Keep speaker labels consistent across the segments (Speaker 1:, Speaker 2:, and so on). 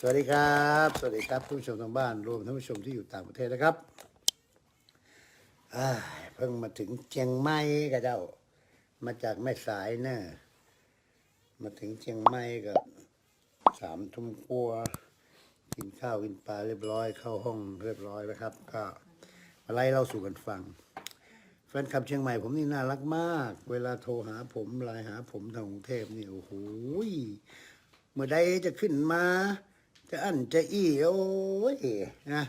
Speaker 1: สวัสดีครับ สวัสดีครับผู้ชมทางบ้าน รวมทั้งผู้ชมที่อยู่ต่างประเทศนะครับเพิ่งมาถึงเชียงใหม่กับเจ้า มาจากแม่สายเนอะมาถึงเชียงใหม่กับสามทุ่มกลัวกินข้าวกินปลาเรียบร้อย เข้าห้องเรียบร้อยแล้วครับ ก็มาไล่เล่าสู่กันฟัง แฟนคลับเชียงใหม่ผมนี่น่ารักมาก เวลาโทรหาผมไลน์หาผมทางกรุงเทพนี่โอ้โหเมื่อใดจะขึ้นมา จะอั้นจะอี้โอ้ยนะ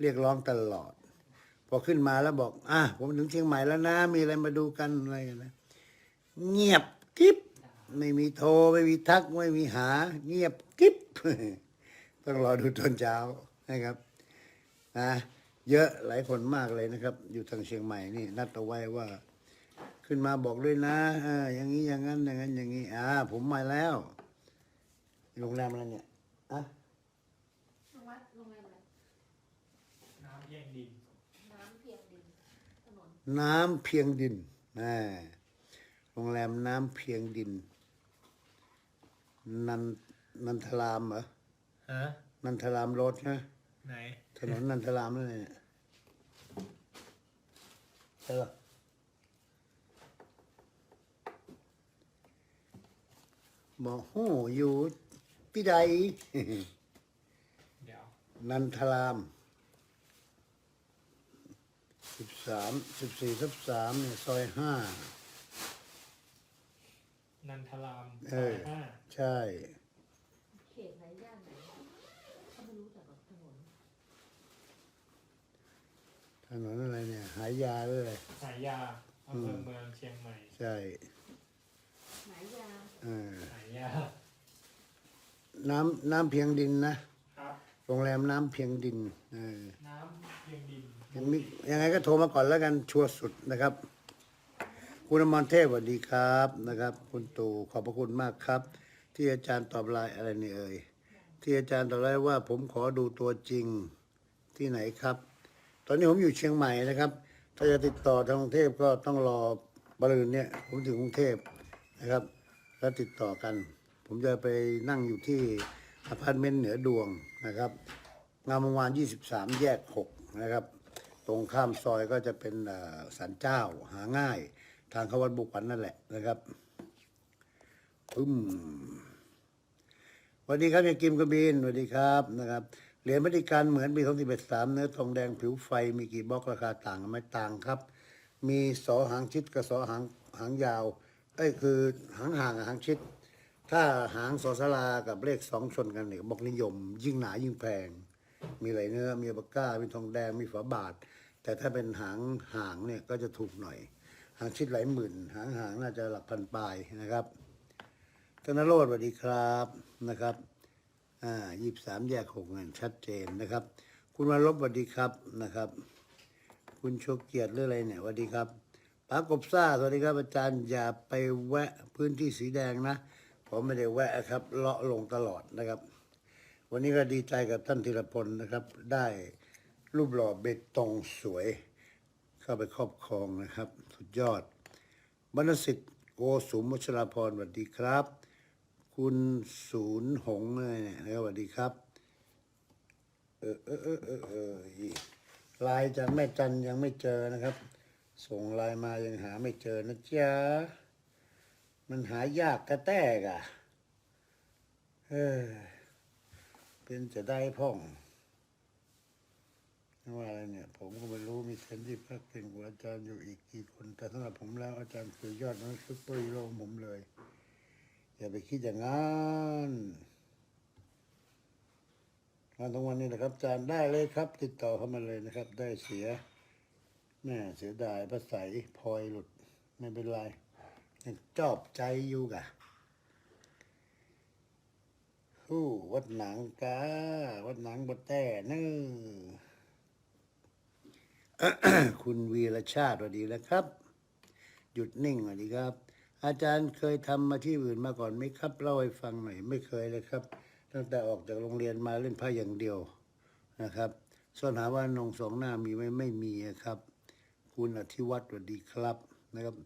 Speaker 1: เรียกร้องตลอด พอขึ้นมาแล้วบอก อะผมถึงเชียงใหม่แล้วนะ มีอะไรมาดูกันอะไรกันนะเงียบกิ๊บไม่มีโทรไม่มีทักไม่มีหา เงียบกิ๊บต้องรอดูตอนเช้านะครับนะเยอะหลายคนมากเลยนะครับ อยู่ทางเชียงใหม่นี่นัดเอาไว้ว่า ขึ้นมาบอกด้วยนะเอออย่างนี้อย่างนั้นอย่างนั้นอย่างนี้อ่าผมมาแล้วโรงแรมอะไรเนี่ยอะ
Speaker 2: โรงวัดโรงแรมอะไร
Speaker 3: น้ำเยี่ยงดิน
Speaker 2: น้ำเพียงดินถ นน
Speaker 1: น้ำเพียงดินอ่าโรงแรมน้ำเพียงดิน นันนันทรามเหรอ
Speaker 3: ฮะ
Speaker 1: นันทรามรถนะ
Speaker 3: ไหน
Speaker 1: ถนนนันทรามนั่นแหละใช่ปะบอกโหอยู่พี่ใด
Speaker 3: เดี๋ยว
Speaker 1: นันทราม สิบสามสิบสี่ทับสามเนี่ยซอยห้า
Speaker 3: นันทราม
Speaker 1: เอ
Speaker 3: ซอย
Speaker 1: อ
Speaker 3: ห้า
Speaker 1: ใช่
Speaker 2: เขตไหนย่านไหนเขาไม่รู้จักหรอกถนน
Speaker 1: ถนนอะไรเนี่ย หายาด้วยเลย
Speaker 3: สายยาอำเภอเมืองเชียงใหม่
Speaker 1: ใช่
Speaker 2: ไหนยา
Speaker 1: เออ
Speaker 3: สายยา
Speaker 1: น้ำน้ำเพียงดินนะครับ โรงแรมน้ำเพียงดินเออ
Speaker 3: น้ำเพียงดิน
Speaker 1: ยังมียังไงก็โทรมาก่อนแล้วกันชัวร์สุดนะครับ คุณอมรเทพสวัสดีครับนะครับ คุณตู่ขอบพระคุณมากครับ ที่อาจารย์ตอบไลน์อะไรนี่เอ่ยที่อาจารย์ตอบไลน์ว่าผมขอดูตัวจริงที่ไหนครับ ตอนนี้ผมอยู่เชียงใหม่นะครับ ถ้าจะติดต่อทางกรุงเทพก็ต้องรอบริเวณเนี่ยผมถึงกรุงเทพนะครับ แล้วติดต่อกัน ผมจะไปนั่งอยู่ที่อพาร์ตเมนต์เหนือดวงนะครับ งามวงวาน 23 แยก 6 นะครับ ตรงข้ามซอยก็จะเป็นสันเจ้าหาง่าย ทางเข้าวัดบุกวันนั่นแหละนะครับอืมวัสดีครับยายกิมกบินสวัสดีครับนะครับเหรียญบริการเหมือนปี2013เนื้อทองแดงผิวไฟมีกี่บล็อกราคาต่างกันไหมต่างครับ มีสอหางชิดกับสอหางหางยาวเอ้ยคือหางห่างกับหางชิด ถ้าหางสอสลากับเลขสองชนกันเนี่ยบล็อกนิยม ยิ่งหนายิ่งแพง มีไหลเนื้อมีปากก้ามีทองแดงมีฝาบาท แต่ถ้าเป็นหางหางเนี่ยก็จะถูกหน่อย หางชิดหลายหมื่น หางหางน่าจะหลักพันปลายนะครับธนโรธสวัสดีครับนะครับอ่ายี่สามแยกหกเงินชัดเจนนะครับ คุณวรลบสวัสดีครับนะครับ คุณโชคเกียรติหรืออะไรเนี่ยสวัสดีครับปากบซ่าสวัสดีครับอาจารย์อย่าไปแวะพื้นที่สีแดงนะผมไม่ได้แวะครับเลาะลงตลอดนะครับ วันนี้ก็ดีใจกับท่านธีรพลนะครับ ได้ รูปหล่อเบตงสวย เข้าไปครอบครองนะครับ สุดยอดบรรสิทธิ์โกสุมวชราพรสวัสดีครับ คุณศูนย์หงเนี่ยนะครับสวัสดีครับ เออเออเออเออเออไลายจากแม่จันยังไม่เจอนะครับ ส่งไลน์มายังหาไม่เจอนะจ๊ะมันหายากกระแตกอะ เออ เป็นจะได้พ่อง ว่าอะไรเนี่ย ผมก็ไม่รู้มีเซนที่พักเก่งกว่าอาจารย์อยู่อีกกี่คน แต่สำหรับผมแล้วอาจารย์คือยอดนักซุปเปอร์ฮีโร่ของผมเลย อย่าไปคิดอย่างนั้นงานตรงวันนี้นะครับอาจารย์ได้เลยครับ ติดต่อเข้ามาเลยนะครับ ได้เสียแม่เสียดายภาษาพลอยหลุดไม่เป็นไรยังชอบใจอยู่กะฮู้วัดหนังกาวัดหนังบดแต่เนื้อ คุณวีรชาติสวัสดีนะครับ หยุดนิ่งสวัสดีครับ อาจารย์เคยทำมาที่อื่นมาก่อนไหมครับเล่าให้ฟังหน่อยไม่เคยเลยครับ ตั้งแต่ออกจากโรงเรียนมาเล่นผ้าอย่างเดียวนะครับส่วนหาว่านงสองหน้ามีไหมไม่มีครับ คุณอธิวัตรสวัสดีครับนะครับ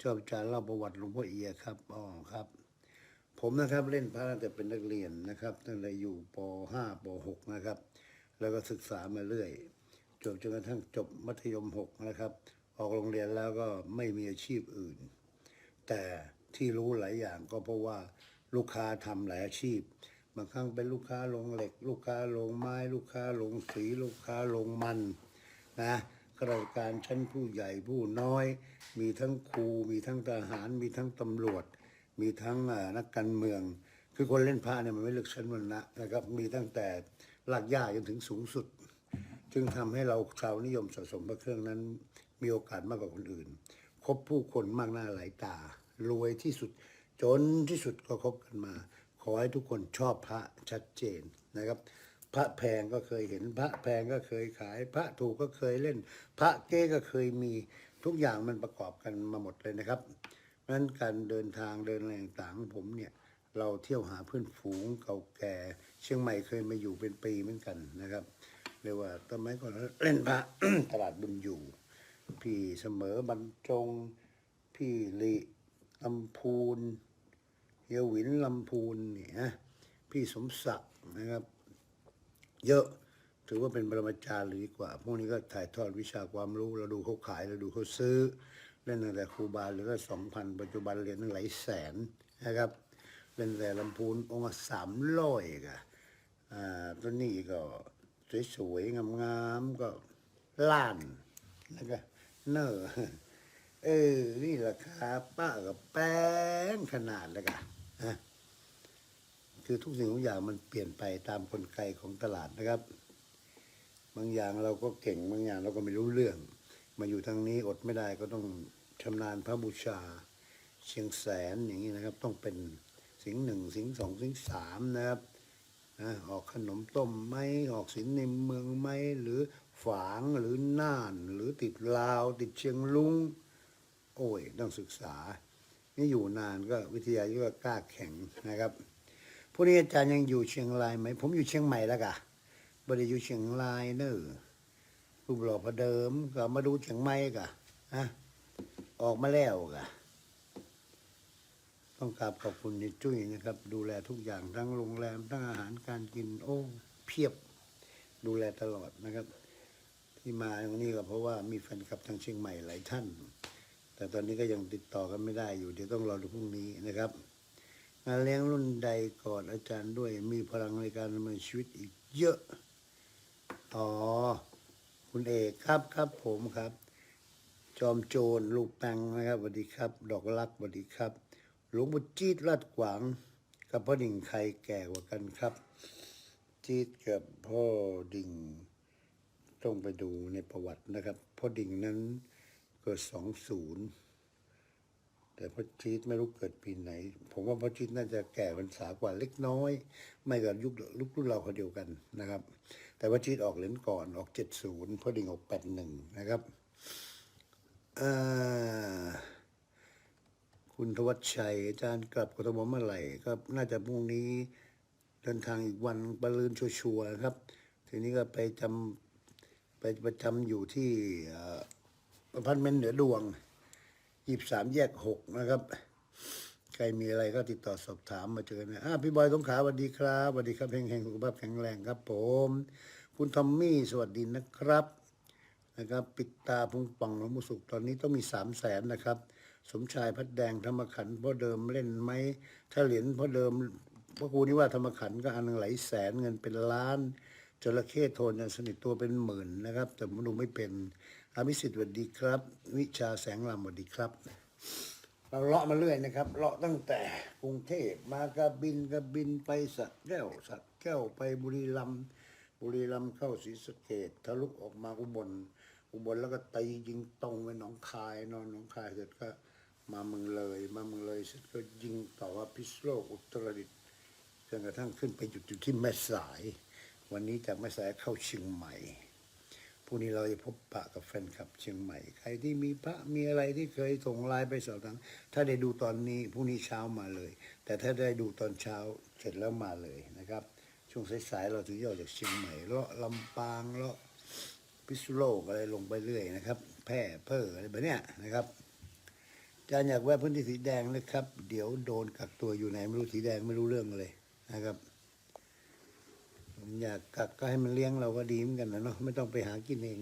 Speaker 1: ชอบอาจารย์เล่าประวัติหลวงพ่อเอียครับอ๋อครับ ผมนะครับเล่นพระตั้งแต่เป็นนักเรียนนะครับตั้งแต่อยู่ป .5 ป .6 นะครับ แล้วก็ศึกษามาเรื่อย จบจนกระทั่งจบมัธยม6นะครับ ออกโรงเรียนแล้วก็ไม่มีอาชีพอื่น แต่ที่รู้หลายอย่างก็เพราะว่าลูกค้าทำหลายอาชีพ บางครั้งเป็นลูกค้าลงเหล็ก ลูกค้าลงไม้ ลูกค้าลงสี ลูกค้าลงมันนะข้าราชการชั้นผู้ใหญ่ผู้น้อย มีทั้งครูมีทั้งทหาร มีทั้งตำรวจ มีทั้งนักการเมือง คือคนเล่นพระเนี่ยมันไม่เลือกชั้นวรรณะนะครับมีตั้งแต่หลักย่าจนถึงสูงสุด จึงทำให้เราชาวนิยมสะสมพระเครื่องนั้น มีโอกาสมากกว่าคนอื่น คบผู้คนมากหน้าหลายตา รวยที่สุด จนที่สุดก็คบกันมา ขอให้ทุกคนชอบพระชัดเจนนะครับ พระแพงก็เคยเห็นพระแพงก็เคยขาย พระถูกก็เคยเล่น พระเก้ก็เคยมีทุกอย่างมันประกอบกันมาหมดเลยนะครับเพราะนั้นการเดินทางเดินอะไรต่างๆของผมเนี่ยเราเที่ยวหาเพื่อนฝูงเก่าแก่ เชียงใหม่เคยมาอยู่เป็นปีเหมือนกันนะครับ เรียกว่าตอนนั้ก่อนเล่นพระตลาดบุญอยู่ พี่เสมอบรรจง พี่ลิลำพูนเฮียวินลำพูนเนี่ยนะพี่สมศักดิ์นะครับ เยอะถือว่าเป็นปรมาจารย์เลยดีกว่า พวกนี้ก็ถ่ายทอดวิชาความรู้ เราดูเขาขายเราดูเขาซื้อเล่นตั้งแต่ครูบาเหลือก็สองพันปัจจุบันเหรียญตั้งหลายแสนนะครับเล่นแต่ลำพูนองค์สามร้อยกะอ่าตัวนี้ก็ สวยๆงามๆก็ล้านแล้วก็เนอเออ นี่ราคาป้ากับแป้งขนาดแล้วกะฮะคือทุกสิ่งทุกอย่างมันเปลี่ยนไปตามกลไกของตลาดนะครับ บางอย่างเราก็เก่งบางอย่างเราก็ไม่รู้เรื่อง มาอยู่ทางนี้อดไม่ได้ก็ต้องชำนาญพระบูชา เชียงแสนอย่างนี้นะครับ ต้องเป็นสิงหนึ่งสิงสองสิงสามนะครับ ออกขนมต้มไหมออกสินในเมืองไหมหรือฝางหรือน่าน หรือติดลาว ติดเชียงลุงโอ้ยต้องศึกษา นี่อยู่นานก็วิทยายุก็กล้าแข็งนะครับพวกนี้อาจารย์ยังอยู่เชียงรายไหม ผมอยู่เชียงใหม่แล้วกะบริอยู่เชียงรายเนอะรูปหล่อพระเดิมก็มาดูเชียงใหม่กะฮะออกมาแล้วกะ ต้องกราบขอบคุณยายจุ้ยนะครับ ดูแลทุกอย่างทั้งโรงแรมทั้งอาหารการกินโอ้เพียบ ดูแลตลอดนะครับ ที่มาตรงนี้ก็เพราะว่ามีแฟนคลับทางเชียงใหม่หลายท่าน แต่ตอนนี้ก็ยังติดต่อกันไม่ได้อยู่เดี๋ยวต้องรอดูพรุ่งนี้นะครับงานเลี้ยงรุ่นใดกอนอาจารย์ด้วยมีพลังในการดำเนินชีวิตอีกเยอะ อ๋อ คุณเอกครับครับผมครับ จอมโจรลูกแปงนะครับสวัสดีครับ ดอกรักสวัสดีครับ หลวงปู่จีดลาดขวางกับพ่อดิ่งใครแก่กว่ากันครับ จีดกับพ่อดิ่ง ต้องไปดูในประวัตินะครับ พ่อดิ่งนั้นเกิดสองศูนย์แต่พ่อจีดไม่รู้เกิดปีไหน ผมว่าพ่อจีดน่าจะแก่พรรษากว่าเล็กน้อย ไม่กับยุคลูกรุ่นเราคนเดียวกันนะครับ แต่ว่าจีดออกเหรียญก่อนออกเจ็ดศูนย์พ่อดิ่งออกแปดหนึ่งนะครับเอ่อ คุณทวัชชัยอาจารย์กลับกทมเมื่อไหร่ก็น่าจะพรุ่งนี้เดินทางอีกวันบรรลืนชัวร์ๆครับ ทีนี้ก็ไปจำไปประจำอยู่ที่เอ่ออพาร์เมนเหนือดวงยี่สามแยกหกนะครับ ใครมีอะไรก็ติดต่อสอบถามมาเจอนะอะพี่บอยสงขาสวัสดีครับสวัสดีครับแห่งๆสุขภาพแข็งแรงครับ ผม คุณทอมมี่สวัสดีนะครับนะครับ ปิดตาพุงป่องหลวงปู่สุขตอนนี้ต้องมีสามแสนนะครับ สมชายพัดแดงธรรมขันพ่อเดิมเล่นไหมถ้าเหรียญพ่อเดิมพ่อครูนี่ว่าธรรมขันก็อันหนึ่งหลายแสนเงินเป็นล้านจระเข้โทนยังสนิทตัวเป็นหมื่นนะครับ แต่ผมดูไม่เป็นอามิสิทธิ์สวัสดีครับ วิชาแสงลำสวัสดีครับ เราเลาะมาเรื่อยนะครับ เลาะตั้งแต่กรุงเทพมากระบินกระบินไปสักแก้วสักแก้วไปบุรีรัมย์บุรีรัมย์เข้าศรีสะเกดทะลุออกมาอุบลอุบลแล้วก็ตียิงตรงไปหนองคายนอนหนองคายเสร็จก็ มาเมืองเลย มาเมืองเลยเสร็จก็ยิงต่อว่าพิษโลกอุตรดิตจนกระทั่งขึ้นไปหยุดอยู่ที่แม่สาย วันนี้จากแม่สายเข้าเชียงใหม่พรุ่งนี้เราจะพบปะกับแฟนคลับเชียงใหม่ ใครที่มีพระมีอะไรที่เคยส่งไลน์ไปสอบถามถ้าได้ดูตอนนี้พรุ่งนี้เช้ามาเลย แต่ถ้าได้ดูตอนเช้าเสร็จแล้วมาเลยนะครับ ช่วงสายๆเราถึงจะออกจากเชียงใหม่เลาะลำปางเลาะพิษโลกอะไรลงไปเรื่อยนะครับ แพร่เพ้ออะไรแบบเนี้ยนะครับ จารย์อยากแวะพื้นที่สีแดงนะครับ เดี๋ยวโดนกักตัวอยู่ไหนไม่รู้สีแดงไม่รู้เรื่องเลยนะครับอยากกักก็ให้มันเลี้ยงเราก็ดีเหมือนกันนะเนาะไม่ต้องไปหากินเอง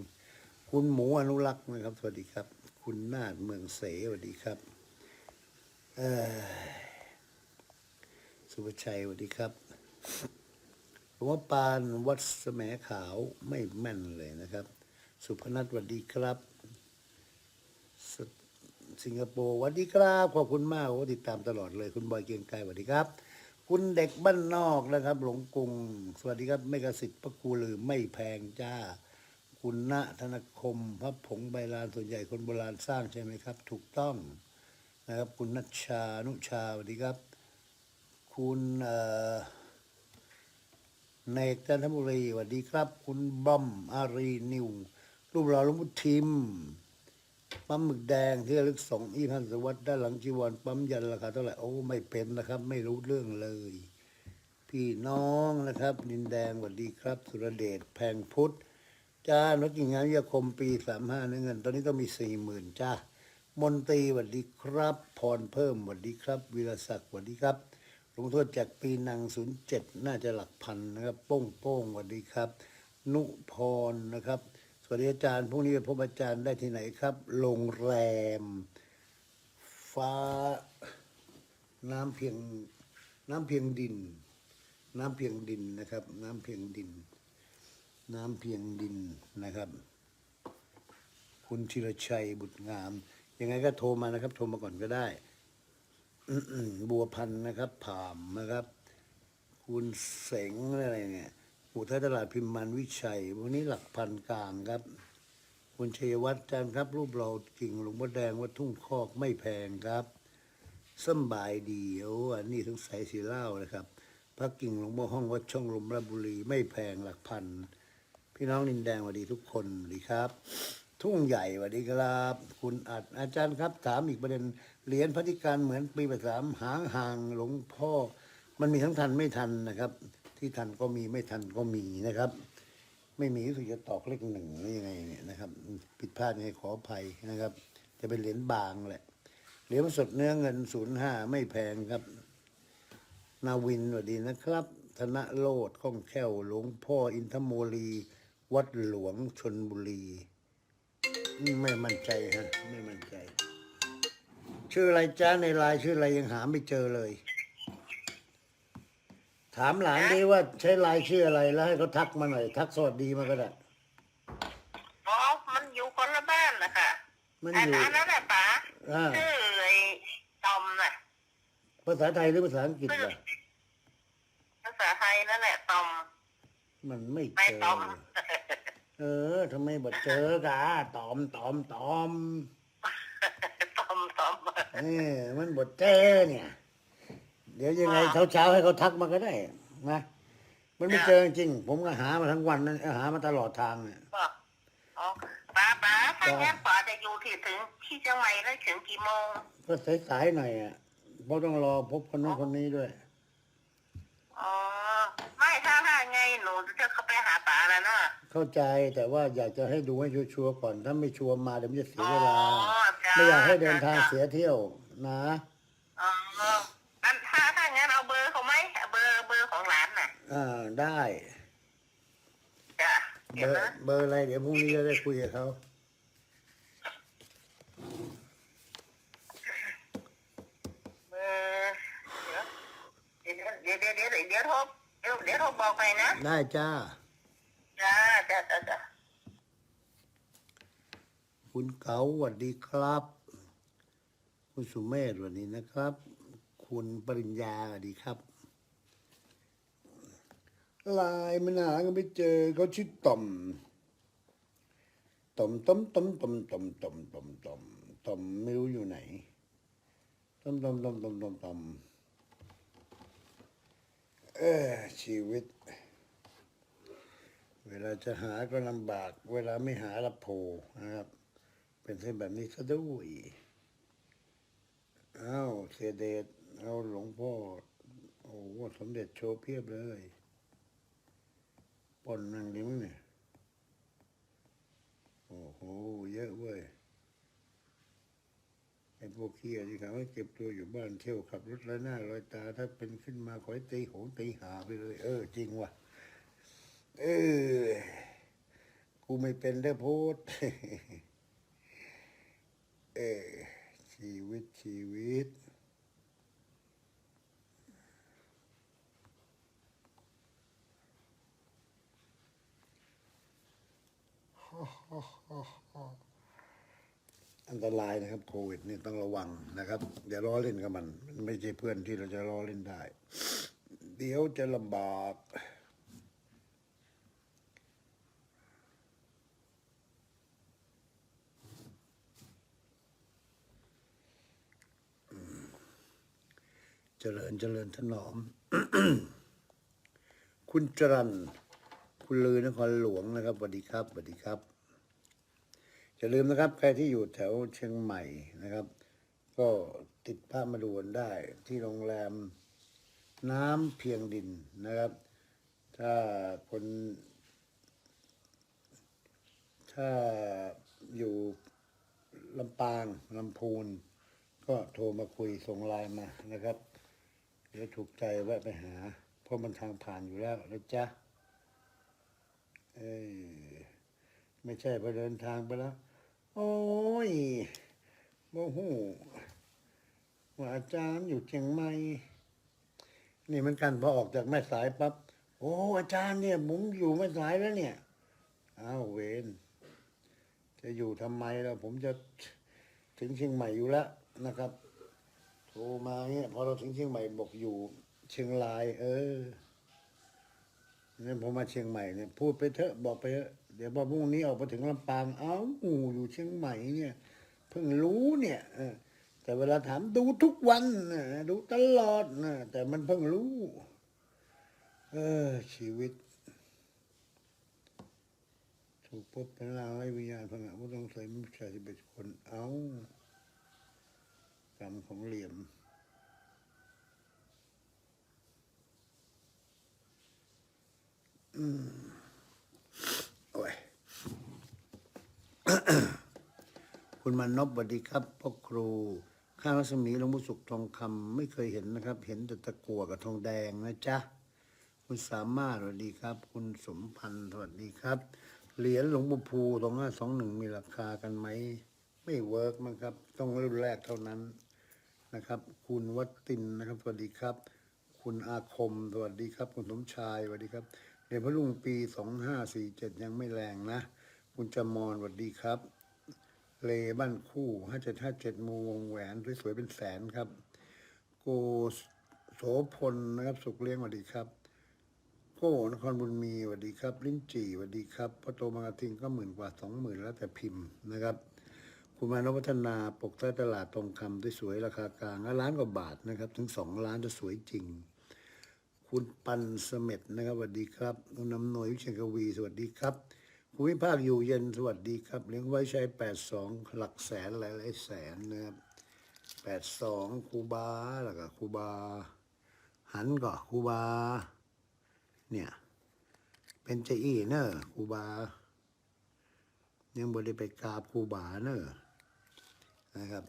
Speaker 1: คุณหมูอนุรักษ์นะครับ สวัสดีครับ คุณนาฏเมืองเสสวัสดีครับเออสุภชัยสวัสดีครับหลวงพ่อปานวัดแสมขาวไม่แม่นเลยนะครับ สุพนัทสวัสดีครับส สิงคโปร์สวัสดีครับขอบคุณมากโอ้ติดตามตลอดเลยคุณบอยเกียงไกรสวัสดีครับ คุณเด็กบ้านนอกนะครับ หลงกรุงสวัสดีครับไม่กระสิทธิ์พระกูลือไม่แพงจ้า คุณณธนคมพระผงใบลานส่วนใหญ่คนโบราณสร้างใช่ไหมครับ ถูกต้องนะครับ คุณนัชชานุชาสวัสดีครับ คุณเอ่อเนกจันทบุรีสวัสดีครับ คุณบอมอารีนิวรูปหล่อหลวงพุทิม ปั๊มหมึกแดงที่ระลึกสองอีพันสวัสดิ์ด้านหลังจีวรปั๊มยันราคาเท่าไหร่โอ้ไม่เป็นนะครับ ไม่รู้เรื่องเลย พี่น้องนะครับ ดินแดงสวัสดีครับ สุรเดชแพงพุทธจ้านกกิ่งงามวิทยาคมปีสามห้าเงิน ตอนนี้ต้องมีสี่หมื่นจ้ามนตรีสวัสดีครับ พรเพิ่มสวัสดีครับวีรศักดิ์สวัสดีครับลงโทษจากปีนังศูนย์เจ็ดน่าจะหลักพันนะครับ โป้งโป้งสวัสดีครับ นุพรนะครับ วัสดีอาจารย์พรุ่งนี้ไปพบอาจารย์ได้ที่ไหนครับ โรงแรม ฟ้า น้ำเพียง น้ำเพียงดิน น้ำเพียงดินนะครับ น้ำเพียงดิน น้ำเพียงดินนะครับ คุณชิรชัยบุตรงาม ยังไงก็โทรมานะครับ โทรมาก่อนก็ได้บัวพันธ์นะครับผามนะครับ คุณเสงอะไรเนี่ย อุทัยตลาดพิมพ์มันวิชัย วันนี้หลักพันกลางครับ คุณชัยวัฒน์จันทร์ครับ รูปเรากิ่งหลวงพ่อแดงวัดทุ่งคอกไม่แพงครับสบายดีโอ้อันนี้ทั้งใสสีเหล้านะครับพระกิ่งหลวงพ่อห้องวัดช่องลมราชบุรีไม่แพงหลักพัน พี่น้องนินแดงสวัสดีทุกคนสวัสดีครับ ทุ่งใหญ่สวัสดีครับ คุณอัดอาจารย์ครับ ถามอีกประเด็นเหรียญพัธิการเหมือนปีประสามหางห่างหลวงพ่อ มันมีทั้งทันไม่ทันนะครับ ที่ทันก็มีไม่ทันก็มีนะครับ ไม่มีรู้สึกจะตอกเลขหนึ่งหรือยังไงเนี่ยนะครับผิดพลาดยังไงขออภัยนะครับ จะเป็นเหรียญบางแหละเหรียญสดเนื้อเงินศูนย์ห้าไม่แพงครับ นาวินสวัสดีนะครับ ธนโลดข้องแค้วหลวงพ่ออินทโมลี วัดหลวงชนบุรี ไม่มั่นใจฮะ ไม่มั่นใจ ชื่ออะไรจ้าในไลน์ชื่ออะไรยังหาไม่เจอเลย ถามหลานดีว่าใช้ไลน์ชื่ออะไรแล้วให้เขาทักมาหน่อยทักสวัสดีมาก็ได้
Speaker 4: อ๋อมันอยู่คนละบ้านนะคะ
Speaker 1: มัน
Speaker 4: อัน
Speaker 1: อยู่
Speaker 4: อันนั้นแหละป๋า
Speaker 1: อ่า
Speaker 4: ชื่อไอ้ตอมน่ะ
Speaker 1: ภาษาไทยหรือภาษาอังกฤษ
Speaker 4: ชื่อ
Speaker 1: ล่ะ
Speaker 4: ภาษาไทยนั่นแหละตอม
Speaker 1: มันไม่
Speaker 4: ไม่
Speaker 1: เจ
Speaker 4: ตอ
Speaker 1: อ
Speaker 4: ม
Speaker 1: เออทำไมบ่เจอกะตอมตอมตอม
Speaker 4: ตอมตอม
Speaker 1: เออมันบ่เจอเนี่ย เดี๋ยวยังไงเช้าเช้าๆให้เขาทักมาก็ได้นะมันไม่เจอจริงผมก็หามาทั้งวันนั่นหามาตลอดทางเนี่ย
Speaker 4: บอกอ๋อป๋าป๋าถ้างั้นป๋าจะอยู่ที่ถึงที่เชียงใหม่ได้ถึงกี่โมง
Speaker 1: ก็สายๆหน่อยอะเพราะต้องรอพบคนนู้นคนนี้ด้วย
Speaker 4: อ๋อไม่ถ้าถ้าไงหนูจะเข้าไปหาป๋าแล้วนะ
Speaker 1: เข้าใจแต่ว่าอยากจะให้ดูให้ชัวร์ๆก่อน ถ้าไม่ชัวร์มาเดี๋ยวมันจะเสีย
Speaker 4: อ๋อ
Speaker 1: เวลา
Speaker 4: จ้า
Speaker 1: ไม่อยากให้เดินทาง
Speaker 4: จ้
Speaker 1: เสียเที่ยวนะ
Speaker 4: อ๋อ อ่าได้จ้ะ
Speaker 1: เบ
Speaker 4: เดี๋ยว
Speaker 1: อร์
Speaker 4: นะ
Speaker 1: เบอร์อะไรเดี๋ยวพรุ่งนี้จะได้คุยกับเขา
Speaker 4: เออเดี๋ยวเดี๋ยวเดี๋ยวเดี๋ยวเดี๋ยวเดี๋ยวโทรเดี๋ยวเดี๋ยวโทรบอกไปนะ
Speaker 1: ได้จ้า
Speaker 4: จ้าจ้าจ้าจ้า
Speaker 1: คุณเก๋าสวัสดีครับ คุณสุเมธสวัสดีนะครับ คุณปริญญาสวัสดีครับ ลายมันหากันไม่เจอเขาชื่อต่อมต่อมต่อมต่อมต่อมต่อมต่อมต่อมต่อมต่อมไม่รู้อยู่ไหนต่อมต่อมต่อมต่อมต่อมต่อมเออชีวิต เวลาจะหาก็ลำบาก เวลาไม่หาละโผนะครับ เป็นเส้นแบบนี้ซะด้วยอ้าวเสียเดชเอาหลวงพ่อโอ้โหสมเด็จโชว์เพียบเลย ปนนั่งดีมั้งเนี่ย โอ้โห เยอะเว้ยไอ้พวกเคียที่เขาเก็บตัวอยู่บ้านเที่ยวขับรถไร้หน้าลอยตา ถ้าเป็นขึ้นมาขอให้ตีโหงตีหาไปเลย เออ จริงว่ะ เออ กูไม่เป็นได้อโพดเออ ชีวิตชีวิต อันตรายนะครับโควิดนี่ต้องระวังนะครับอย่าล้อเล่นกับมัน มันไม่ใช่เพื่อนที่เราจะล้อเล่นได้ เดี๋ยวจะลำบากเจริญเจริญถนอม คุณจรัน คุณลือนครหลวงนะครับสวัสดีครับสวัสดีครับ อย่าลืมนะครับใครที่อยู่แถวเชียงใหม่นะครับ ก็ติดภาพมาดูกันได้ที่โรงแรมน้ำเพียงดินนะครับ ถ้าคน ถ้าอยู่ลำปางลำพูน ก็โทรมาคุยส่งไลน์มานะครับ เดี๋ยวถูกใจแวะไปหา เพราะมันทางผ่านอยู่แล้วนะจ๊ะเอ้ไม่ใช่ไปเดินทางไปแล้ว โอ้ยโมโหว่าอาจารย์อยู่เชียงใหม่ นี่มันกันพอออกจากแม่สายปั๊บ โอ้อาจารย์เนี่ยผมอยู่แม่สายแล้วเนี่ย อ้าวเวนจะอยู่ทำไมล่ะผมจะถึงเชียงใหม่อยู่แล้วนะครับโทรมาเนี่ยพอเราถึงเชียงใหม่บอกอยู่เชียงราย เออเนี่ยผมมาเชียงใหม่เนี่ยพูดไปเถอะบอกไปเถอะ เดี๋ยวพอพรุ่งนี้ออกไปถึงลำปาง เอ้าอยู่เชียงใหม่เนี่ย เพิ่งรู้เนี่ยแต่เวลาถามดูทุกวันดูตลอดนะแต่มันเพิ่งรู้ เออ ชีวิต ถูกพบเป็นลาไร้วิญญาณพังะผู้ต้องใส่มิจฉาสิบเอ็ดคน เอ้ากรรมของเหลี่ยมอืม คุณมานพสวัสดีครับพ่อครูข้ารัศมีหลวงพ่อสุขทองคำไม่เคยเห็นนะครับ เห็นแต่ตะกั่วกับทองแดงนะจ๊ะคุณสามารถสวัสดีครับ คุณสมพันธ์สวัสดีครับ เหรียญหลวงปู่ภูสองห้าสองหนึ่งมีราคากันไหมไม่เวิร์กมั้งครับ ต้องรุ่นแรกเท่านั้นนะครับ คุณวัตตินนะครับสวัสดีครับ คุณอาคมสวัสดีครับ คุณสมชายสวัสดีครับเดือนพระลุงปีสองห้าสี่เจ็ดยังไม่แรงนะ คุณจมรสวัสดีครับ เลบ้านคู่ห้าเจ็ดห้าเจ็ดมูวงแหวนสวยๆเป็นแสนครับโกโสพลนะครับ สุขเลี้ยงสวัสดีครับ โก้นครบุญมีสวัสดีครับ ลิ้นจี่สวัสดีครับพอโตมากรทิงก็หมื่นกว่าสองหมื่นแล้วแต่พิมพ์นะครับ คุณมานพัฒนาปกใต้ตลาดทองคำที่สวยราคากลางล้านกว่าบาทนะครับ ถึงสองล้านจะสวยจริง คุณปันเสเม็ดนะครับสวัสดีครับคุณน้ำหน่วยวิเชียรกวีสวัสดีครับ คุณวิภาคอยู่เย็นสวัสดีครับเลี้ยงไว้ใช้แปดสองหลักแสนหลายหลายแสนนะครับแปดสองคูบาแล้วก็คูบา หันก็คูบา เนี่ย เป็นเจอีเนอะคูบา ยังบ่ได้ไปกราบคูบาเนอะนะครับ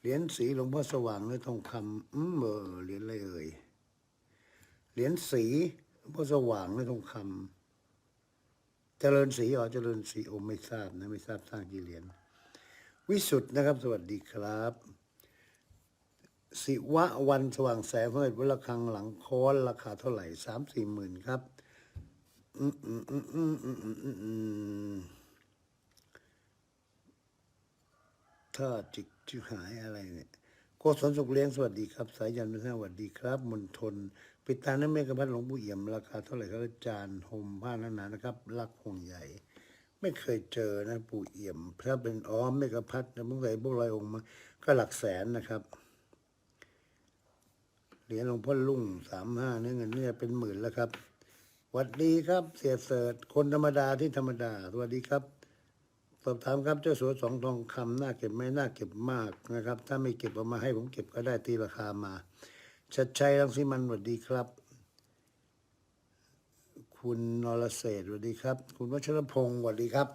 Speaker 1: เหรียญสีหลวงพ่อสว่างเนื้อทองคำอืมเออเหรียญอะไรเอ่ยเหรียญสีหลวงพ่อสว่างเนื้อทองคำ เจริญสีอ๋อเจริญสีโอไม่ทราบนะไม่ทราบสร้างกี่เหรียญวิสุทธ์นะครับ สวัสดีครับ สิวะวันสว่างแสงเพื่อวัดระฆังหลังค้อนราคาเท่าไหร่สามสี่หมื่นครับอืมอืมอืมอืมอืมอืมอืมอืมถ้าจิกจิหายอะไรเนี่ยโกศลสุขเลี้ยงสวัสดีครับ สายยันพิสวัสดีครับมณฑล ปิดตาน้ำเมฆพัดหลวงปู่เอี่ยมราคาเท่าไหร่ครับอาจารย์ห่มผ้าหนาๆนะครับ รักห่วงใหญ่ ไม่เคยเจอนะปู่เอี่ยมถ้าเป็นอ้อมเมฆพัดนะเมื่อไหร่พวกลอยองค์มาก็หลักแสนนะครับเหรียญหลวงพ่อลุ่งสามห้าเนี่ยเงินเนี่ยเป็นหมื่นแล้วครับสวัสดีครับ เสียเสิร์ตคนธรรมดาที่ธรรมดาสวัสดีครับสอบถามครับเจ้าสัวสองทองคำน่าเก็บไหมน่าเก็บมากนะครับ ถ้าไม่เก็บเอามาให้ผมเก็บก็ได้ตีราคามา ชัดชัยรังสิมันสวัสดีครับ คุณนรเศษสวัสดีครับ คุณวัชรพงศ์สวัสดีครับ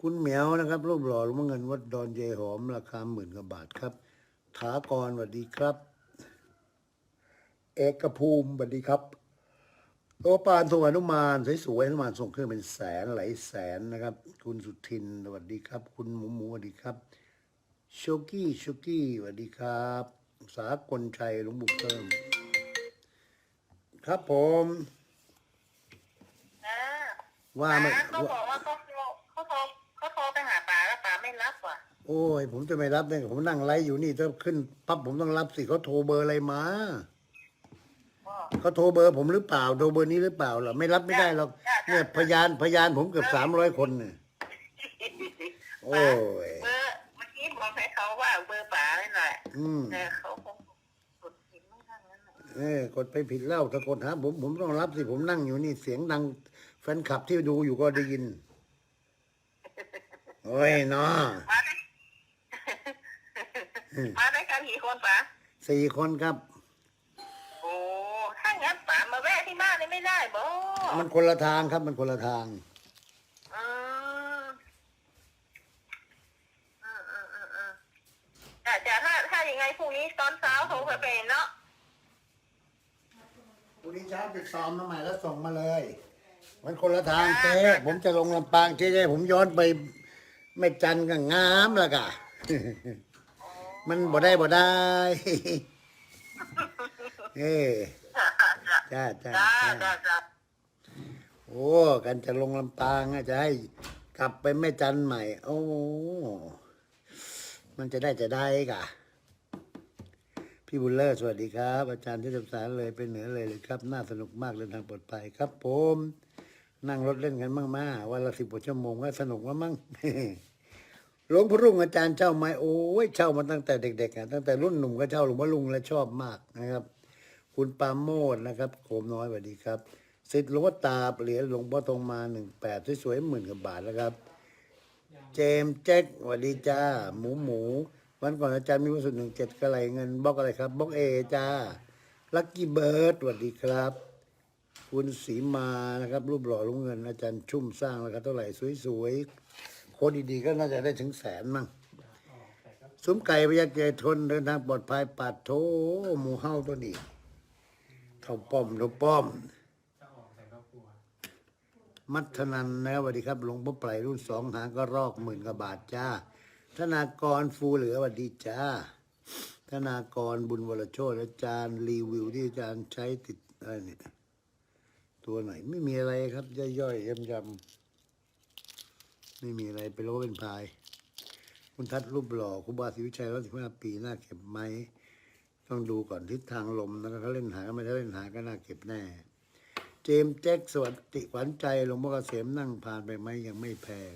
Speaker 1: คุณเหมียวนะครับรูปหล่อลงเงินวัดดอนเยหอม ราคาหมื่นกว่าบาทครับถากรสวัสดีครับ เอกภูมิสวัสดีครับโอปานทรงอนุมานสวยๆอนุมานส่งเครื่องเป็นแสนหลายแสนนะครับ คุณสุทินสวัสดีครับ คุณหมูหมูสวัสดีครับโชกี้โชกี้สวัสดีครับ สากลชัยหลวงบุญเพิ่ม ครับผม
Speaker 4: นะ
Speaker 1: ว่าไม่
Speaker 4: ป๋าเขาบอกว่าเขาโทรเขาโทรเขาโทรไปหาป๋าแล้วป๋าไม่รับว่ะ
Speaker 1: โอ้ย ผมจะไม่รับได้ไงผมนั่งไลฟ์อยู่นี่ถ้าขึ้นปั๊บผมต้องรับสิเขาโทรเบอร์อะไรมา
Speaker 4: พ่อ
Speaker 1: เขาโทรเบอร์ผมหรือเปล่าโทรเบอร์นี้หรือเปล่าล่ะไม่รับไม่ได้หรอกเนี่ยพยานพยานผมเกือบสามร้อยคนเนี่ยโอ้ย
Speaker 4: เบอร์ อยอื
Speaker 1: ม
Speaker 4: แต่เขาคงกดผิดไม่ทันนั้นน่ะ
Speaker 1: เออกดไปผิดแล้วถ้ากดหาผมผมต้องรับสิผมนั่งอยู่นี่เสียงดัง แฟนคลับที่ดูอยู่ก็ได้ยิน โอ้ยเนาะ
Speaker 4: มาได้ มาได้กันกี่คนป๋า
Speaker 1: สี่คนครับ
Speaker 4: โอ้ถ้างั้นป๋ามาแวะที่บ้านนี่ไม่ได้บ่
Speaker 1: มันคนละทางครับมันคนละทาง
Speaker 4: อืมอืมอืมอืมอืมแต่แต่ถ้าถ้า ยังไงพรุ่งนี้ตอนเช้าโทรไปเป็นเนาะ
Speaker 1: พรุ่งนี้เช้าติดซ้อมมาใหม่แล้วส่งมาเลย มันคนละทางเจ๊ผมจะลงลำปางเจ๊จะให้ผมย้อนไปแม่จันทร์ก็งามแล้วกะ มันบ่ได้บ่ได้ เอ้
Speaker 4: จ้าจ้า
Speaker 1: จ้าจ้า
Speaker 4: จ้า
Speaker 1: จ้า
Speaker 4: จ้าจ้า
Speaker 1: โอ้กันจะลงลำปางอะจะให้กลับไปแม่จันทร์ใหม่ โอ้ มันจะได้จะได้กะ พี่บุญเลิศสวัสดีครับ อาจารย์ที่จำสารเลยไปเหนือเลยเลยครับ น่าสนุกมากเดินทางปลอดภัยครับ ผม นั่งรถเล่นกันมั่งมาวันละสิบกว่าชั่วโมงก็สนุกว่ามั่งหลวงพ่อรุ่งอาจารย์เช่าไม้โอ้ยเช่ามาตั้งแต่เด็กๆอะตั้งแต่รุ่นหนุ่มก็เช่าหลวงพ่อลุงและชอบมากนะครับ คุณปาโมดนะครับโขมน้อยสวัสดีครับสิทธิ์หลวงพ่อตาเหรียญหลวงพ่อทองมาหนึ่งแปดสวยๆหมื่นกว่าบาทแล้วครับ เจมแจ็คสวัสดีจ้า หมูหมู วันก่อนอาจารย์มีวัสดุหนึ่งเจ็ดกระไรเงินบล็อกอะไรครับบล็อกเอจ้าลักกี้เบิร์ดสวัสดีครับ คุณสีมานะครับ รูปหล่อลุงเงิน อาจารย์ชุ่มสร้างแล้วครับเท่าไหร่สวยๆโคนดีๆก็น่าจะได้ถึงแสนมั้ง
Speaker 3: ออกแต่ก็
Speaker 1: ซุ้มไก่พยักเกทนเดินทางปลอดภัยปัดโถหมูเฮ้าตัวนี้เท่าป้อมเท่าป้อม มัทนันนะสวัสดีครับหลวงพ่อไพรรุ่นสองหางก็รอกหมื่นกว่าบาทจ้า ธนากรฟูเหลือสวัสดีจ้าธนากรบุญวรโชตอาจารย์รีวิวที่อาจารย์ใช้ติดอะไรเนี่ยตัวไหนไม่มีอะไรครับ ย่อยๆยำๆไม่มีอะไรไปโลเป็นพาย คุณทัศรูปหล่อครูบาศรีวิชัยร้อยสิบห้าปีน่าเก็บไหมต้องดูก่อนทิศทางลมนะครับเขาเล่นหาก็ไม่ได้เล่นหาก็น่าเก็บแน่ เจมส์แจ็คสวัสดีขวัญใจหลวงพ่อเกษมนั่งผ่านไปไหมยังไม่แพง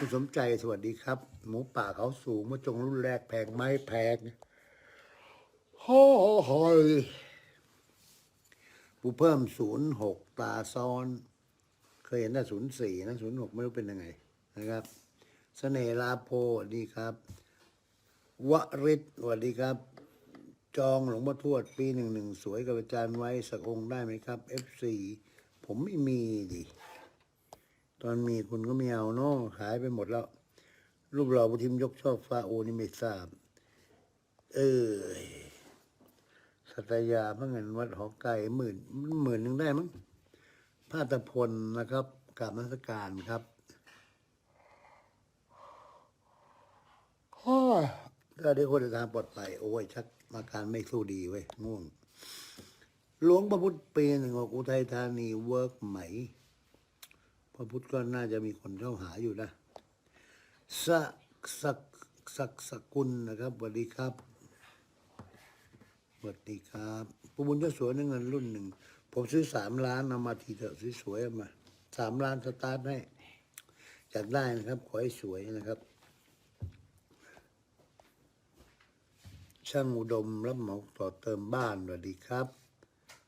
Speaker 1: คุณสมใจสวัสดีครับ หมูป่าเขาสูงมาจงรุ่นแรกแพงไหมแพงฮ่อหอยผู้เพิ่มศูนย์หกตาซ้อน เคยเห็นแต่ศูนย์สี่นะศูนย์หกไม่รู้เป็นยังไงนะครับเสน่ลาโพสวัสดีครับ วริศสวัสดีครับ จองหลวงพ่อทวดปีหนึ่งหนึ่งสวยกับอาจารย์ไว้สักองค์ได้ไหมครับเอฟซีผมไม่มีดิ ตอนมีคุณก็ไม่เอาเนาะขายไปหมดแล้ว รูปหล่อบุทิมยกชอบฟาโอนี่ไม่ทราบ เออสัตยาพระเงินวัดหอไก่หมื่นหมื่นหนึ่งได้มั้งพาตพลนะครับกราบนมัสการครับก็ได้คนเดินทางปลอดภัยโอ้ย ชักอาการไม่สู้ดีเว้ยง่วง หลวงพระพุทธปีหนึ่งของอุทัยธานีเวิร์กไหม พระพุทธก็น่าจะมีคนเข้าหาอยู่นะสักสักสักสกุลนะครับสวัสดีครับสวัสดีครับผู้บุญเจ้าสวยเงินรุ่นหนึ่ง ผมซื้อสามล้านเอามาทีเถอะสวยๆมาสามล้านสตาร์ทให้อยากได้นะครับ ขอให้สวยนะครับ ช่างอุดมรับเหมาต่อเติมบ้านสวัสดีครับ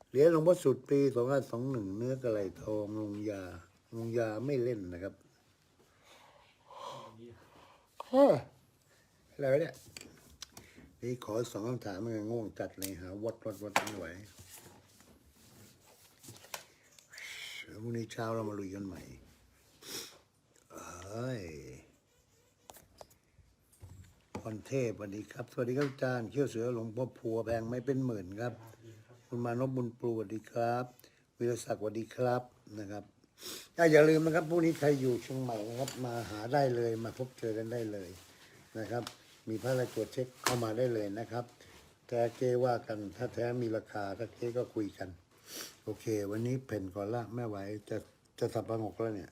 Speaker 1: เหรียญหลวงพ่อสุดปีสองห้าสองหนึ่งเนื้อกระไหลทองลงยา ลงยาไม่เล่นนะครับเฮ้ยอะไรวะเนี่ย นี่ขอสองคำถามมันง่วงจัดเลยหาวัดวัดวัดไม่ไหวเดี๋ยวพรุ่งนี้เช้าเรามาลุยกันใหม่เอ้ยรเทพสวัสดีครับ สวัสดีครับอาจารย์เขี้ยวเสือหลวงพ่อพัวแพงไม่เป็นหมื่นครับ คุณมานพบุญปลูสวัสดีครับ วิรศักดิ์สวัสดีครับนะครับ อะอย่าลืมนะครับพรุ่งนี้ใครอยู่เชียงใหม่นะครับมาหาได้เลยมาพบเจอกันได้เลยนะครับ มีพระราชตรวจเช็คเข้ามาได้เลยนะครับแต่เก้ว่ากันถ้าแท้มีราคาถ้าเก้ก็คุยกัน โอเค วันนี้เพ่นก่อนละไม่ไหวจะจะสับประงกแล้วเนี่ย